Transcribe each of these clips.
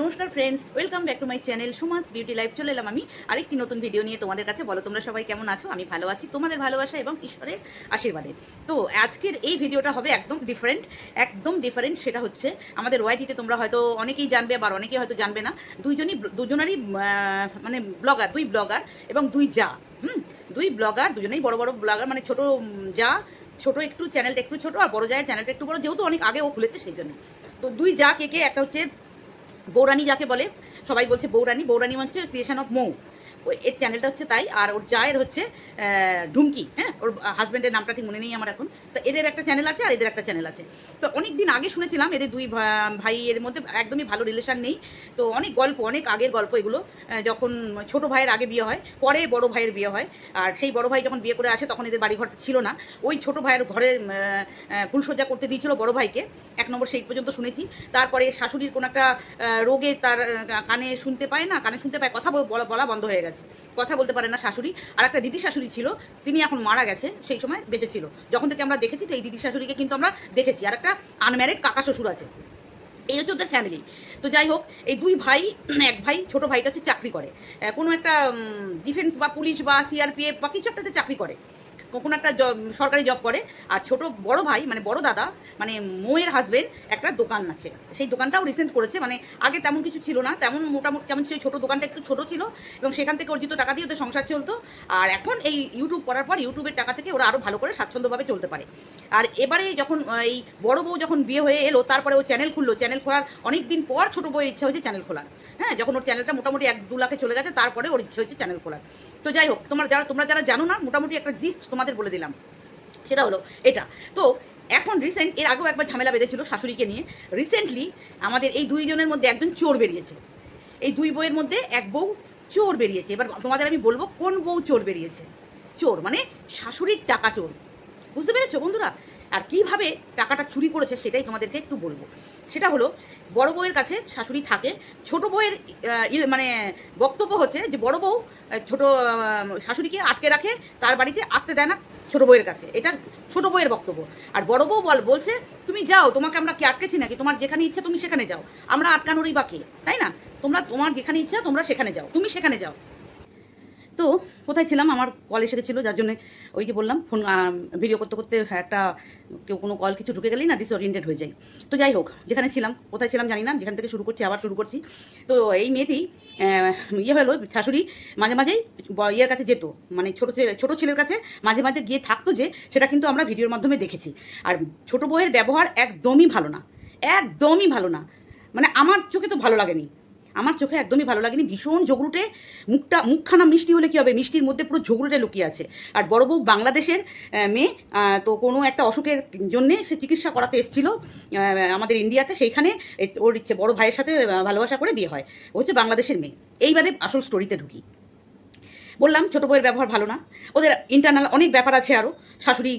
নমস্কার friends welcome back to my channel Sumas beauty life চলে এলাম আমি আরেকটি নতুন ভিডিও নিয়ে তোমাদের কাছে। বলো, তোমরা সবাই কেমন আছো? আমি ভালো আছি। তোমাদের ভালোবাসা এবং ঈশ্বরের আশীর্বাদে। তো আজকের এই ভিডিওটা হবে একদম ডিফারেন্ট একদম ডিফারেন্ট সেটা হচ্ছে আমাদের ওয়াইটিতে তোমরা হয়তো অনেকেই জানবে আবার অনেকেই হয়তো জানবে না, দুইজনই দুজনেরই মানে ব্লগার দুই ব্লগার এবং দুই যা, হুম? দুই ব্লগার দুজনেই বড় বড় ব্লগার মানে ছোট যা, ছোট একটু চ্যানেলটা একটু ছোট আর বড় জায়ের চ্যানেলটা একটু বড়, যেহেতু অনেক আগে ও খুলেছে সেই জন্য। তো দুই যা কে কে, একটা হচ্ছে বৌরানী যাকে বলে সবাই বলছে বৌরানী বৌরানী হচ্ছে ক্রিয়েশন অফ মৌ। ওই এর চ্যানেলটা হচ্ছে তাই, আর ওর জায়ের হচ্ছে ঢুমকি হ্যাঁ? ওর হাজব্যান্ডের নামটা ঠিক মনে নেই আমার এখন। তো এদের একটা চ্যানেল আছে আর এদের একটা চ্যানেল আছে। তো অনেক দিন আগে শুনেছিলাম এদের দুই ভা- ভাইয়ের মধ্যে একদমই ভালো রিলেশন নেই। তো অনেক গল্প, অনেক আগের গল্প এগুলো যখন ছোট ভাইয়ের আগে বিয়ে হয়, পরে বড় ভাইয়ের বিয়ে হয়, আর সেই বড় ভাই যখন বিয়ে করে আসে তখন এদের বাড়ি ঘর ছিল না। ওই ছোট ভাইয়ের ঘরে ফুলসজ্জা করতে দিয়েছিল বড় ভাইকে। এক নম্বর সেই পর্যন্ত শুনেছি। তারপরে শাশুড়ির কোনো একটা রোগে তার কানে শুনতে পায় না, কানে শুনতে পায়, কথা বলা বন্ধ হয়ে গেছে। কথা বলতে পারে না শাশুড়ি। আর একটা দিদি শাশুড়ি ছিল, তিনি এখন মারা গেছে, সেই সময় বেঁচে ছিল যখন থেকে আমরা দেখেছি, তো এই দিদি শাশুড়িকে কিন্তু আমরা দেখেছি। আর একটা আনম্যারিড কাকা শ্বশুর আছে। এই হচ্ছে ওদের ফ্যামিলি তো যাই হোক, এই দুই ভাই, এক ভাই, ছোট ভাইটা হচ্ছে চাকরি করে। কোনো একটা ডিফেন্স বা পুলিশ বা সিআরপিএফ বা কিছু একটাতে চাকরি করে। কোনো একটা সরকারি জব করে, আর ছোট বড় ভাই মানে বড় দাদা মানে মোয়ের হাজবেন্ড একটা দোকান আছে। সেই দোকানটাও রিসেন্ট করেছে মানে আগে তেমন কিছু ছিল না, তেমন মোটামুটি, কেমন সেই ছোট দোকানটা একটু ছোট ছিল, এবং সেখান থেকে অর্জিত টাকা দিয়ে ওদের সংসার চলতো। আর এখন এই ইউটিউব করার পর ইউটিউবের টাকা থেকে ওরা আরও ভালো করে স্বাচ্ছন্দ্যভাবে চলতে পারে। আর এবারে যখন এই বড় বউ যখন বিয়ে হয়ে এলো, তারপরে ও চ্যানেল খুললো চ্যানেল খোলার অনেক দিন পর ছোট বউয়ের ইচ্ছা হয়েছে চ্যানেল খোলার। হ্যাঁ যখন ওর চ্যানেলটা মোটামুটি এক দু লাখে চলে গেছে, তারপরে ওর ইচ্ছে হয়েছে চ্যানেল খোলার। তো যাই হোক, তোমার যারা, তোমরা যারা জানো না, মোটামুটি একটা জিস্ট তোমাদের বলে দিলাম। সেটা হলো এটা। তো এখন রিসেন্ট এর আগেও একবার ঝামেলা বেঁধেছিল শাশুড়িকে নিয়ে। রিসেন্টলি আমাদের এই দুইজনের মধ্যে একজন চোর বেরিয়েছে। এই দুই বইয়ের মধ্যে এক বউ চোর বেরিয়েছে। এবার তোমাদের আমি বলব কোন বউ চোর বেরিয়েছে? চোর মানে শাশুড়ির টাকা চোর। বুঝতে পেরেছ বন্ধুরা? আর কীভাবে টাকাটা চুরি করেছে সেটাই তোমাদেরকে একটু বলব। সেটা হলো বড় বউয়ের কাছে শাশুড়ি থাকে ছোট বউয়ের আহ, মানে বক্তব্য হচ্ছে যে বড় বউ ছোট শাশুড়িকে আটকে রাখে তার বাড়িতে আসতে দেয় না ছোট বউয়ের কাছে। এটা ছোট বউয়ের বক্তব্য। আর বড় বউ বল বলছে তুমি যাও তোমাকে আমরা কি আটকেছি নাকি? তোমার যেখানে ইচ্ছা তুমি সেখানে যাও। আমরা আটকানোরই বাকি তাই না? তোমরা তোমার যেখানে ইচ্ছা তোমরা সেখানে যাও। তুমি সেখানে যাও। তো কোথায় ছিলাম? আমার কল এসে গেছিল যার জন্য ওই যে বললাম ফোন ভিডিও করতে করতে একটা কেউ কোনো কল কিছু ঢুকে গেলেই না ডিসওরিয়েন্টেড হয়ে যায়। তো যাই হোক, যেখানে ছিলাম, কোথায় ছিলাম জানি না, যেখান থেকে শুরু করছি, আবার শুরু করছি। তো এই মেয়েটি ইয়ে হলো, শাশুড়ি মাঝে মাঝেই ইয়ের কাছে যেত মানে ছোটো ছেলে ছোটো ছেলের কাছে মাঝে মাঝে গিয়ে থাকতো যে, সেটা কিন্তু আমরা ভিডিওর মাধ্যমে দেখেছি। আর ছোটো বইয়ের ব্যবহার একদমই ভালো না, একদমই ভালো না। মানে আমার চোখে তো ভালো লাগেনি। আমার চোখে একদমই ভালো লাগেনি। ভীষণ ঝগড়ুটে, মুখটা, মুখখানা মিষ্টি হলে কী হবে? মিষ্টির মধ্যে পুরো ঝগড়ুটে লুকিয়ে আছে। আর বড় বউ বাংলাদেশের মেয়ে তো কোনো একটা অসুখের জন্যে সে চিকিৎসা করাতে এসেছিল আমাদের ইন্ডিয়াতে। সেইখানে ওর ইচ্ছে, বড় ভাইয়ের সাথে ভালোবাসা করে বিয়ে হয়। ও হচ্ছে বাংলাদেশের মেয়ে। এইবারে আসল স্টোরিতে ঢুকি। বললাম, ছোটো বইয়ের ব্যবহার ভালো না। ওদের ইন্টারনাল অনেক ব্যাপার আছে আরও শাশুড়ি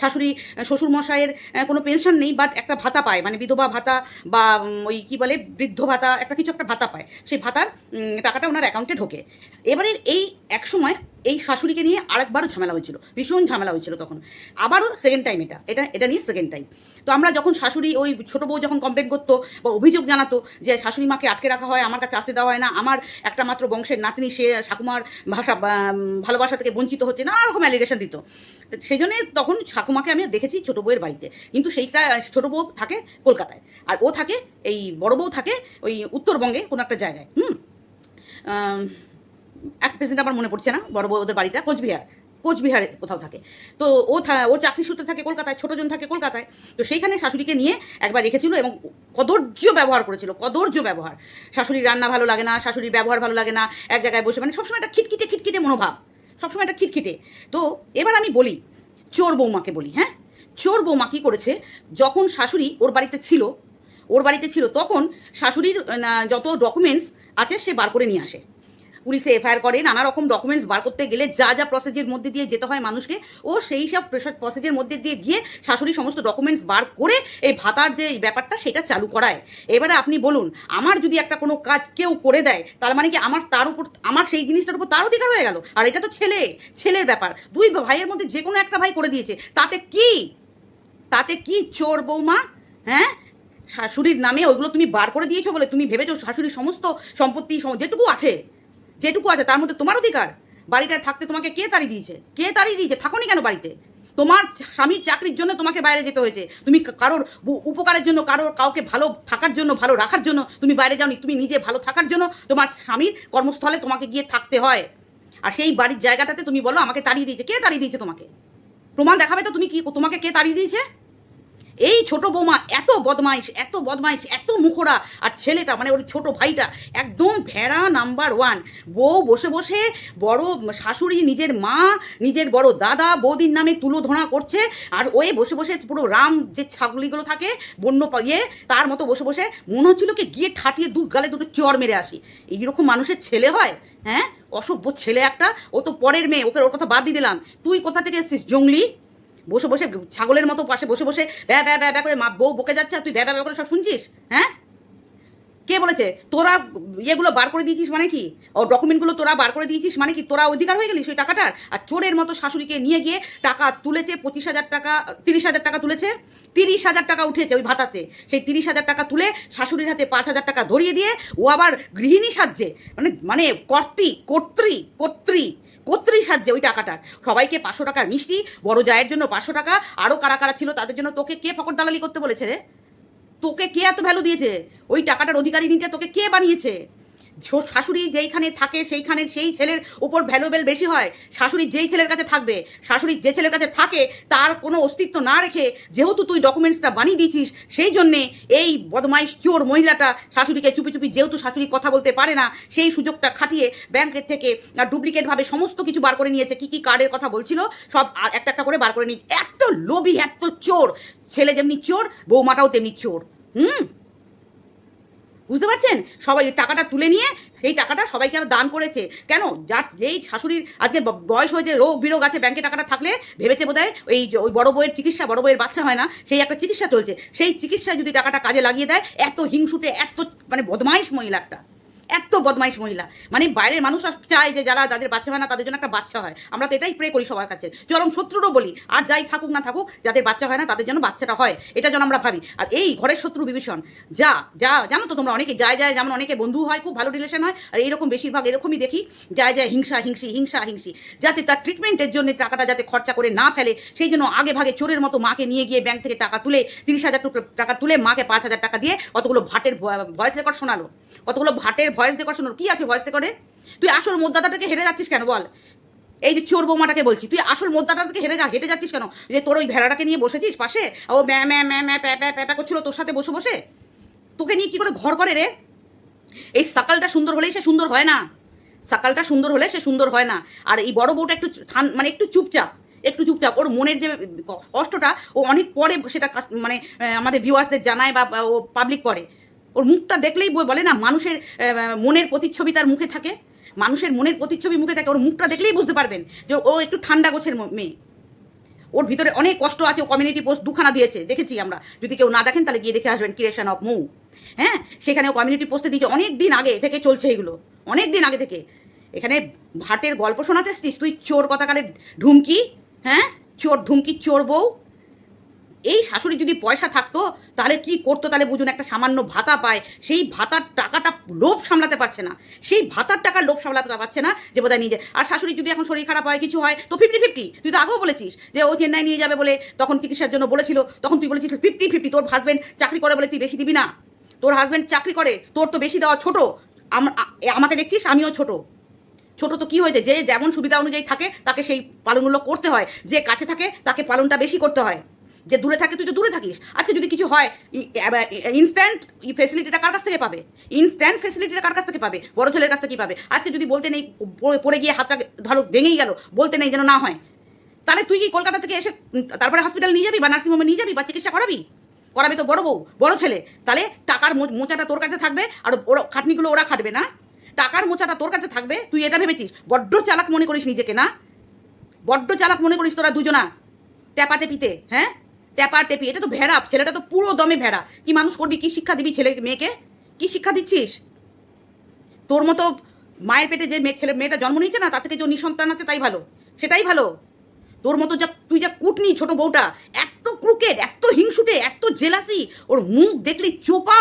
শাশুড়ি শ্বশুর মশাইয়ের কোনো পেনশন নেই বাট একটা ভাতা পায়। মানে বিধবা ভাতা বা ওই কী বলে, বৃদ্ধ ভাতা, একটা কিছু একটা ভাতা পায়। সেই ভাতার টাকাটা ওনার অ্যাকাউন্টে ঢোকে। এবারের এই এক সময় এই শাশুড়িকে নিয়ে আরেকবারও ঝামেলা হয়েছিল, ভীষণ ঝামেলা হয়েছিল তখন। আবারও সেকেন্ড টাইম এটা এটা এটা নিয়ে সেকেন্ড টাইম তো আমরা যখন শাশুড়ি ওই ছোটো বউ যখন কমপ্লেন করতো বা অভিযোগ জানাতো যে শাশুড়ি মাকে আটকে রাখা হয়, আমার কাছে আসতে দেওয়া হয় না, আমার একটা মাত্র বংশের নাতনি, সে ঠাকুমার ভাষা ভালোবাসা থেকে বঞ্চিত হচ্ছে নানা রকম অ্যালিগেশন দিত সেই জন্যে তখন ঠাকুমাকে আমি দেখেছি ছোটো বউয়ের বাড়িতে। কিন্তু সেইটা ছোটো বউ থাকে কলকাতায়, আর ও থাকে এই বড় বউ থাকে ওই উত্তরবঙ্গে কোনো একটা জায়গায়, হুম? এক প্রেসিডেন্ট আমার মনে পড়ছে না, বড় বউ ওদের বাড়িটা, কোচবিহার, কোচবিহারে কোথাও থাকে। তো ও ও চাকরি সূত্রে থাকে কলকাতায় ছোটোজন থাকে কলকাতায়। তো সেইখানে শাশুড়িকে নিয়ে একবার রেখেছিল এবং কদর্য ব্যবহার করেছিল, কদর্য ব্যবহার। শাশুড়ির রান্না ভালো লাগে না, শাশুড়ির ব্যবহার ভালো লাগে না, এক জায়গায় বসে মানে সবসময় একটা খিটখিটে খিটখিটে মনোভাব, সবসময় একটা খিটখিটে। তো এবার আমি বলি, চোর বৌমাকে বলি হ্যাঁ? চোর বৌমা কী করেছে, যখন শাশুড়ি ওর বাড়িতে ছিল, ওর বাড়িতে ছিল, তখন শাশুড়ির যত ডকুমেন্টস আছে সে বার করে নিয়ে আসে। পুলিশে এফআইআর করে নানা রকম ডকুমেন্টস বার করতে গেলে যা যা প্রসেসের মধ্যে দিয়ে যেতে হয় মানুষকে, ও সেই সব প্রসেসের মধ্যে দিয়ে গিয়ে শাশুড়ি সমস্ত ডকুমেন্টস বার করে এই ভাতার যে ব্যাপারটা সেটা চালু করায়। এবারে আপনি বলুন, আমার যদি একটা কোনো কাজ কেউ করে দেয়, তার মানে কি আমার তার উপর, আমার সেই জিনিসটার উপর তার অধিকার হয়ে গেল? আর এটা তো ছেলে, ছেলের ব্যাপার। দুই ভাইয়ের মধ্যে যে কোনো একটা ভাই করে দিয়েছে। তাতে কি? তাতে কি চোর বৌমা হ্যাঁ? শাশুড়ির নামে ওইগুলো তুমি বার করে দিয়েছ বলে তুমি ভেবেছো শাশুড়ির সমস্ত সম্পত্তি যেটুকু আছে যেটুকু আছে, তার মধ্যে তোমার অধিকার। বাড়িটায় থাকতে তোমাকে কে তাড়ি দিয়েছে? কে তাড়িয়ে দিয়েছে? থাকোনি কেন বাড়িতে? তোমার স্বামীর চাকরির জন্য তোমাকে বাইরে যেতে হয়েছে। তুমি কারোর উপকারের জন্য, কারোর কাউকে ভালো থাকার জন্য, ভালো রাখার জন্য তুমি বাইরে যাওনি। তুমি নিজে ভালো থাকার জন্য তোমার স্বামীর কর্মস্থলে তোমাকে গিয়ে থাকতে হয়। আর সেই বাড়ির জায়গাটাতে তুমি বলো, আমাকে তাড়িয়ে দিয়েছে। কে তাড়িয়ে দিয়েছে তোমাকে? প্রমাণ দেখাবে তো তুমি কি, তোমাকে কে তাড়িয়ে দিয়েছে? এই ছোট বৌমা এত বদমাইশ এত বদমাইশ, এত মুখোরা আর ছেলেটা মানে ওর ছোট ভাইটা, একদম ভেড়া নাম্বার ওয়ান। বউ বসে বসে বড় শাশুড়ি, নিজের মা, নিজের বড় দাদা, বৌদির নামে তুলো ধোঁড়া করছে। আর ওয়ে বসে বসে পুরো রাম যে ছাগলিগুলো থাকে, বন্য পা- ইয়ে তার মতো বসে বসে মনে হচ্ছিল কি গিয়ে ঠাটিয়ে দু গালে দুটো চর মেরে আসি। এইরকম মানুষের ছেলে হয় হ্যাঁ? অসভ্য ছেলে একটা। ও তো পরের মেয়ে, ওকে ওর কথা বাদ দিয়ে দিলাম। তুই কোথা থেকে এসছিস, জঙ্গলি? বসে বসে ছাগলের মতো পাশে বসে বসে ব্যা ব্যা ব্যা করে মা বউ বকে যাচ্ছে তুই ব্যা ব্যা করে সব শুনছিস? হ্যাঁ? কে বলেছে? তোরা ইয়েগুলো বার করে দিয়েছিস মানে কি? ও ডকুমেন্টগুলো তোরা বার করে দিয়েছিস মানে কি? তোরা অধিকার হয়ে গেলিস ওই টাকাটার? আর চোরের মতো শাশুড়িকে নিয়ে গিয়ে টাকা তুলেছে, পঁচিশ হাজার টাকা, তিরিশ হাজার টাকা তুলেছে? তিরিশ হাজার টাকা উঠেছে ওই ভাতাতে। সেই তিরিশ হাজার টাকা তুলে শাশুড়ির হাতে পাঁচ হাজার টাকা ধরিয়ে দিয়ে ও আবার গৃহিণী সাজছে। মানে মানে কর্তৃ কর্ত্রী কর্ত্রী। কর্ত্রী সাজছে ওই টাকাটার। সবাইকে পাঁচশো টাকার মিষ্টি, বড় জায়ের জন্য পাঁচশো টাকা আরও কারা কারা ছিল তাদের জন্য তোকে কে ফকর দালালি করতে বলেছে রে? তোকে কে এত ভ্যালু দিয়েছে? ওই টাকাটার অধিকারী নিতে তোকে কে বানিয়েছে? শাশুড়ি যেইখানে থাকে সেইখানে সেই ছেলের উপর ভ্যালুবেল বেশি হয়। শাশুড়ি যেই ছেলের কাছে থাকবে, শাশুড়ি যে ছেলের কাছে থাকে, তার কোনো অস্তিত্ব না রেখে যেহেতু তুই ডকুমেন্টসটা বানিয়ে দিয়েছিস, সেই জন্যে এই বদমাইশ চোর মহিলাটা শাশুড়িকে চুপি চুপি যেহেতু শাশুড়ি কথা বলতে পারে না, সেই সুযোগটা খাটিয়ে ব্যাংকের থেকে ডুপ্লিকেটভাবে সমস্ত কিছু বার করে নিয়েছে, কি কি কার্ডের কথা বলছিল, সব একটা একটা করে বার করে নিয়েছে। এত লোভী, এত চোর, ছেলে যেমনি চোর, বৌমাটাও তেমনি চোর। হুম? বুঝতে পারছেন? সবাই টাকাটা তুলে নিয়ে সেই টাকাটা সবাইকে আবার দান করেছে। কেন? যার যেই শাশুড়ির আজকে বয়স হয়েছে, রোগ বিরোগ আছে ব্যাংকে টাকাটা থাকলে ভেবেছে বোধহয় ওই ওই বড় বইয়ের চিকিৎসা, বড় বইয়ের বাচ্চা হয় না, সেই একটা চিকিৎসা চলছে। সেই চিকিৎসায় যদি টাকাটা কাজে লাগিয়ে দেয়, এত হিংসুটে, এত মানে বদমাইশ মহিলা একটা এত বদমাইশ মহিলা। মানে বাইরের মানুষরা চায় যে যারা যাদের বাচ্চা হয় না, তাদের জন্য একটা বাচ্চা হয়। আমরা তো এটাই প্রে করি সবার কাছে। চরম শত্রুরও বলি, আর যাই থাকুক না থাকুক, যাদের বাচ্চা হয় না, তাদের জন্য বাচ্চাটা হয়। এটা যেন আমরা ভাবি। আর এই ঘরের শত্রু বিভীষণ, যা যা, জানো তো তোমরা অনেকে, যায় যায়, যেমন অনেকে বন্ধু হয়, খুব ভালো রিলেশন হয়, আর এইরকম বেশিরভাগ এরকমই দেখি, যায় যায়, হিংসা, হিংসি হিংসা, হিংসি। যাতে তার ট্রিটমেন্টের জন্য টাকাটা যাতে খরচা করে না ফেলে, সেই জন্য আগে ভাগে চোরের মতো মাকে নিয়ে গিয়ে ব্যাংক থেকে টাকা তুলে, তিরিশ হাজার টাকা তুলে, মাকে পাঁচ হাজার টাকা দিয়ে কতগুলো ভাটের ভয়েস রেকর্ড শোনালো। কতগুলো ভাটের ভয়েস রেকর্ড শোনালো কি আছে ভয়েস রেকর্ডে তুই আসল মোদ্দাটাকে হেরে যাচ্ছিস কেন বল? এই যে চোর বৌমাটাকে বলছি, তুই আসল মোদ্দাটা থেকে হেরে যা, হেঁটে যাচ্ছিস কেন? যে তোর ওই ভেড়াটাকে নিয়ে বসেছিস পাশে, ও ম্যা ম্যা ম্যা ম্যা প্যা প্যা প্যা করছিল তোর সাথে বসে বসে? তোকে নিয়ে কী করে ঘর করে রে? এই সকালটা সুন্দর হলেই সে সুন্দর হয় না। সকালটা সুন্দর হলে সে সুন্দর হয় না। আর এই বড় বউটা একটু মানে একটু চুপচাপ একটু চুপচাপ। ওর মনের যে কষ্টটা, ও অনেক পরে সেটা মানে আমাদের ভিউয়ার্সদের জানায় বা ও পাবলিক করে। ওর মুখটা দেখলেই বলে না, মানুষের মনের প্রতিচ্ছবি তার মুখে থাকে। মানুষের মনের প্রতিচ্ছবি মুখে থাকে, ওর মুখটা দেখলেই বুঝতে পারবেন যে ও একটু ঠান্ডা গোছের মেয়ে। ওর ভিতরে অনেক কষ্ট আছে, ও কমিউনিটি পোস্ট দুখানা দিয়েছে, দেখেছি আমরা। যদি কেউ না দেখেন, তাহলে গিয়ে দেখে আসবেন ক্রিয়েশন অফ মৌ হ্যাঁ? সেখানে কমিউনিটি পোস্টে দিয়েছে, অনেক দিন আগে থেকে চলছে এগুলো। অনেক দিন আগে থেকে। এখানে ভাটের গল্প শোনাতে এসছিস, তুই চোর কথাকালে ঢুমকি হ্যাঁ? চোর ঢুমকি, চোর বউ। এই শাশুড়ি যদি পয়সা থাকতো, তাহলে কি করতো? তাহলে বুঝুন, একটা সামান্য ভাতা পায়। সেই ভাতার টাকাটা লোভ সামলাতে পারছে না। সেই ভাতার টাকার লোভ সামলাতে পারছে না যে বোধহয় নিজে। আর শাশুড়ি যদি এখন শরীর খারাপ হয়, কিছু হয়, তো ফিফটি ফিফটি তুই তো আগেও বলেছিস যে ও চেন্নাই নিয়ে যাবে বলে তখন চিকিৎসার জন্য বলেছিল। তখন তুই বলেছিস ফিফটি ফিফটি তোর হাজব্যান্ড চাকরি করে বলে তুই বেশি দিবি না। তোর হাজব্যান্ড চাকরি করে, তোর তো বেশি দেওয়া ছোট। আম- আমাকে দেখছিস? আমিও ছোট। ছোট তো কি হয়েছে? যে যেমন সুবিধা অনুযায়ী থাকে, তাকে সেই পালনগুলো করতে হয়। যে কাছে থাকে, তাকে পালনটা বেশি করতে হয়। যে দূরে থাকে তুই তো দূরে থাকিস। আজকে যদি কিছু হয় ইনস্ট্যান্ট ফেসিলিটিটা কার কাছ থেকে পাবে? ইনস্ট্যান্ট ফেসিলিটিটা কার কাছ থেকে পাবে? বড় ছেলের কাছ থেকে পাবে। আজকে যদি বলতে নেই পড়ে- গিয়ে হাতটা ধরো ভেঙেই গেল, বলতে নেই যেন না হয়, তাহলে তুই কি কলকাতা থেকে এসে তারপরে হসপিটাল নিয়ে যাবি বা নার্সিংহোমে নিয়ে যাবি বা চিকিৎসা করাবি? করাবে তো বড় বউ, বড় ছেলে। তাহলে টাকার মোচাটা তোর কাছে থাকবে আর ওরা খাটনিগুলো ওরা খাটবে না। টাকার মোচাটা তোর কাছে থাকবে, তুই এটা ভেবেছিস? বড্ড চালাক মনে করিস নিজেকে, না? বড্ড চালাক মনে করিস তোরা দুজনা ট্যাপা টেপিতে হ্যাঁ? ট্যাপা টেপি, এটা তো ভেড়া, ছেলেটা তো পুরো দমে ভেড়া। কি মানুষ করবি, কি শিক্ষা দিবি ছেলে মেয়েকে? কি শিক্ষা দিচ্ছিস? তোর মতো মায়ের পেটে যে মেয়ে ছেলে মেয়েটা জন্ম নিয়েছে না, তার থেকে যে নিঃসন্তান আছে, তাই ভালো। সেটাই ভালো। তোর মতো যা তুই যা কুটনি ছোট বউটা, এত ক্রুকেট এত হিংসুটে, এত জেলাসি ওর মুখ দেখলি চোপা,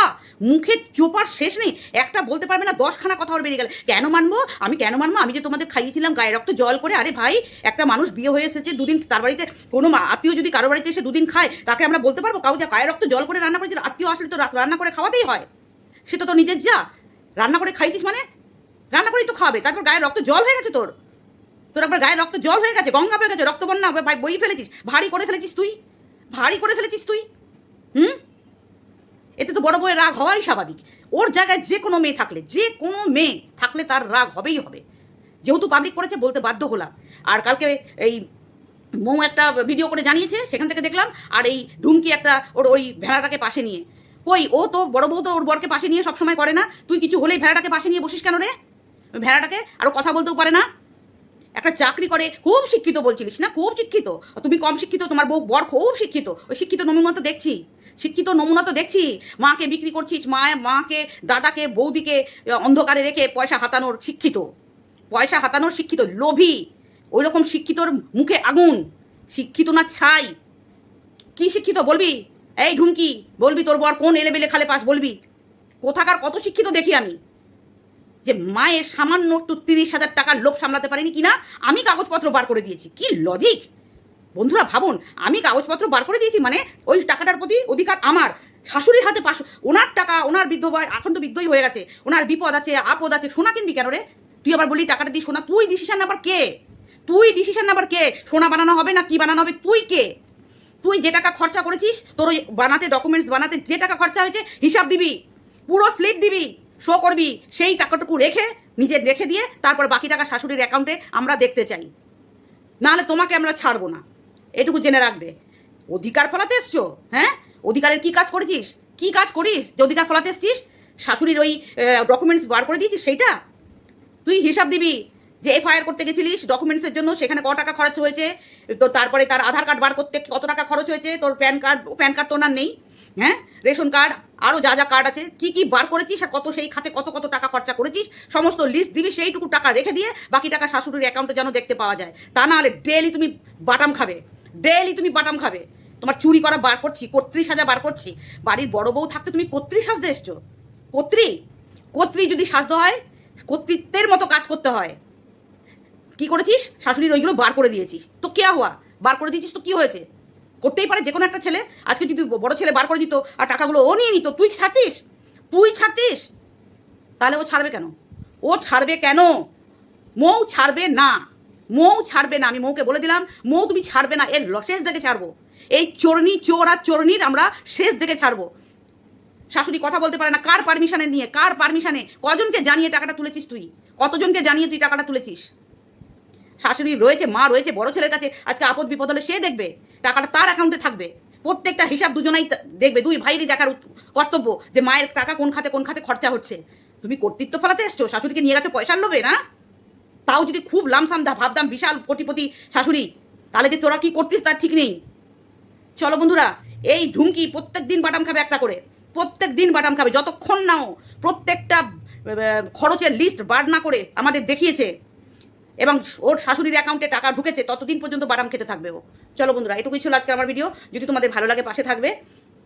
মুখের চোপার শেষ নেই। একটা বলতে পারবে না, দশখানা কথা ওর বেরিয়ে গেল। কেন মানবো? আমি কেন মানবো? আমি যে তোমাদের খাইয়েছিলাম গায়ে রক্ত জল করে, আরে ভাই, একটা মানুষ বিয়ে হয়ে এসেছে, দুদিন তার বাড়িতে কোনো আত্মীয় যদি কারও বাড়িতে এসে দুদিন খায়, তাকে আমরা বলতে পারব? কাউ যা গায়ে রক্ত জল করে রান্না করেছে আত্মীয় আসলে তো রান্না করে খাওয়াতেই হয়। সেটা তো নিজের যা। রান্না করে খাইছিস মানে? রান্না করেই তো খাওয়াবে। তারপর গায়ে রক্ত জল হয়ে গেছে তোর। তোর একবার গায়ে রক্ত জল হয়ে গেছে, গঙ্গা হয়ে গেছে রক্ত বন্যা বই ফেলেছিস, ভারী করে ফেলেছিস তুই? ভারী করে ফেলেছিস তুই? হুম? এতে তো বড় বউয়ের রাগ হওয়াই স্বাভাবিক। ওর জায়গায় যে কোনো মেয়ে থাকলে, যে কোনো মেয়ে থাকলে তার রাগ হবেই হবে। যেহেতু পাবলিক করেছে, বলতে বাধ্য হলাম। আর কালকে এই মৌ একটা ভিডিও করে জানিয়েছে, সেখান থেকে দেখলাম, আর এই ঢুমকি একটা ওর ওই ভেড়াটাকে পাশে নিয়ে। কই, ও তো, বড় বউ তো ওর বরকে পাশে নিয়ে সবসময় করে না? তুই কিছু হলেই ভেড়াটাকে পাশে নিয়ে বসিস কেন রে? ভেড়াটাকে আরও কথা বলতেও পারে না? একটা চাকরি করে, খুব শিক্ষিত বলছিলিস না? খুব শিক্ষিত। তুমি কম শিক্ষিত, তোমার বউ, বর খুব শিক্ষিত। ওই শিক্ষিত নমুনা তো দেখছি। শিক্ষিত নমুনা তো দেখছি। মাকে বিক্রি করছিস, মা, মাকে, দাদাকে, বৌদিকে অন্ধকারে রেখে পয়সা হাতানোর শিক্ষিত। পয়সা হাতানোর শিক্ষিত, লোভী। ওই রকম শিক্ষিতর মুখে আগুন। শিক্ষিত না ছাই। কি শিক্ষিত বলবি? এই ঢুমকি, বলবি তোর বর কোন এলেবেলে খালে পাস বলবি? কোথাকার কত শিক্ষিত দেখি আমি? যে মায়ের সামান্য একটু তিরিশ হাজার টাকার লোভ সামলাতে পারিনি কিনা, আমি কাগজপত্র বার করে দিয়েছি। কি লজিক বন্ধুরা, ভাবুন, আমি কাগজপত্র বার করে দিয়েছি মানে ওই টাকাটার প্রতি অধিকার আমার। শাশুড়ির হাতে পাশ ওনার টাকা, ওনার বৃদ্ধ বয় এখন তো বৃদ্ধই হয়ে গেছে। ওনার বিপদ আছে, আপদ আছে, সোনা কিনবি কেন রে? তুই আবার বলি টাকাটা দিই সোনা, তুই ডিসিশন নাম্বার কে? তুই ডিসিশন নাম্বার কে? সোনা বানানো হবে না কি বানানো হবে? তুই কে? তুই যে টাকা খরচা করেছিস, তোর ওই বানাতে ডকুমেন্টস বানাতে যে টাকা খরচা হয়েছে, হিসাব দিবি, পুরো স্লিপ দিবি। শো করবি, সেই টাকাটুকু রেখে নিজে রেখে দিয়ে তারপর বাকি টাকা শাশুড়ির অ্যাকাউন্টে আমরা দেখতে চাই। নাহলে তোমাকে আমরা ছাড়বো না। এটুকু জেনে রাখবে। অধিকার ফলাতে এসছো হ্যাঁ? অধিকারের কি কাজ করেছিস? কি কাজ করিস? যে অধিকার ফলাতে এসছিস, শাশুড়ির ওই ডকুমেন্টস বার করে দিয়েছিস, সেইটা? তুই হিসাব দিবি যে এফআইআর করতে গেছিলিস ডকুমেন্টসের জন্য সেখানে ক টাকা খরচ হয়েছে, তো তারপরে তার আধার কার্ড বার করতে কত টাকা খরচ হয়েছে, তোর প্যান কার্ড প্যান কার্ড তো নেই। হ্যাঁ? রেশন কার্ড আরও যা যা কার্ড আছে, কি কি বার করেছিস আর কত সেই খাতে কত কত টাকা খরচা করেছিস, সমস্ত লিস্ট দিবি, সেইটুকু টাকা রেখে দিয়ে বাকি টাকা শাশুড়ির অ্যাকাউন্টে যেন দেখতে পাওয়া যায়। তা না হলে ডেলি তুমি বাটাম খাবে। ডেলি তুমি বাটাম খাবে। তোমার চুরি করা বার করছি কর্ত্রিশ হাজার বার করছি। বাড়ির বড় বউ থাকতে তুমি কত্রিশ সাজতে এসছো। কর্ত্রী কর্ত্রী যদি সাজতে হয়, কর্তৃত্বের মতো কাজ করতে হয়। কি করেছিস? শাশুড়ির ওইগুলো বার করে দিয়েছিস। তো কে হওয়া বার করে দিয়েছিস তো কি হয়েছে? করতেই পারে যে কোনো একটা ছেলে। আজকে যদি বড় ছেলে বার করে দিত আর টাকাগুলো ও নিয়ে নিত, তুই ছাড়তিস? তুই ছাড়তিস? তাহলে ও ছাড়বে কেন? ও ছাড়বে কেন? মৌ ছাড়বে না। মৌ ছাড়বে না। আমি মৌকে বলে দিলাম, মৌ তুমি ছাড়বে না। এর শেষ দেখে ছাড়বো। এই চোরনি, চোর আর চোরনির আমরা শেষ দেখে ছাড়বো। শাশুড়ি কথা বলতে পারে না। কার পারমিশনে নিয়ে, কার পারমিশনে কজনকে জানিয়ে টাকাটা তুলেছিস তুই? কতজনকে জানিয়ে তুই টাকাটা তুলেছিস? শাশুড়ি রয়েছে, মা রয়েছে, বড় ছেলের কাছে আজকে আপদ বিপদ হলে সে দেখবে। টাকাটা তার অ্যাকাউন্টে থাকবে। প্রত্যেকটা হিসাব দুজনাই দেখবে। দুই ভাইরই দেখার কর্তব্য যে মায়ের টাকা কোন খাতে কোন খাতে খরচা হচ্ছে। তুমি কর্তৃত্ব ফলাতে এসছো? শাশুড়িকে নিয়ে গেছো? পয়সার লোভে, না? তাও যদি খুব লামসাম দা ভাবদাম বিশাল কোটিপতি শাশুড়ি, তাহলে যে তোরা কি করতিস তার ঠিক নেই। চলো বন্ধুরা, এই ঝুমকি প্রত্যেক দিন বাটাম খাবে একটা করে। প্রত্যেক দিন বাটাম খাবে। যতক্ষণ নাও প্রত্যেকটা খরচের লিস্ট বার না করে আমাদের দেখিয়েছে এবং ওর শাশুড়ির অ্যাকাউন্টে টাকা ঢুকেছে, ততদিন পর্যন্ত বাদাম খেতে থাকবে ও। চলো বন্ধুরা, এটুকুই ছিল আজকে আমার ভিডিও যদি তোমাদের ভালো লাগে, পাশে থাকবে।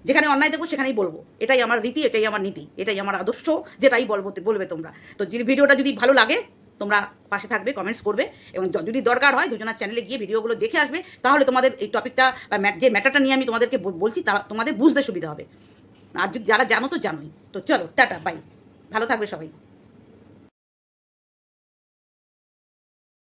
যেখানে অন্যায় দেখব সেখানেই বলব। এটাই আমার রীতি, এটাই আমার নীতি, এটাই আমার আদর্শ, যেটাই বলব বলবে তোমরা। তো যদি ভিডিওটা যদি ভালো লাগে, তোমরা পাশে থাকবে কমেন্টস করবে। এবং যদি দরকার হয়, দুজনের চ্যানেলে গিয়ে ভিডিওগুলো দেখে আসবে, তাহলে তোমাদের এই টপিকটা বা যে ম্যাটারটা নিয়ে আমি তোমাদেরকে বলছি, তা তোমাদের বুঝতে সুবিধা হবে। আর যদি যারা জানো, তো জানোই। তো চলো, টাটা বাই ভালো থাকবে সবাই।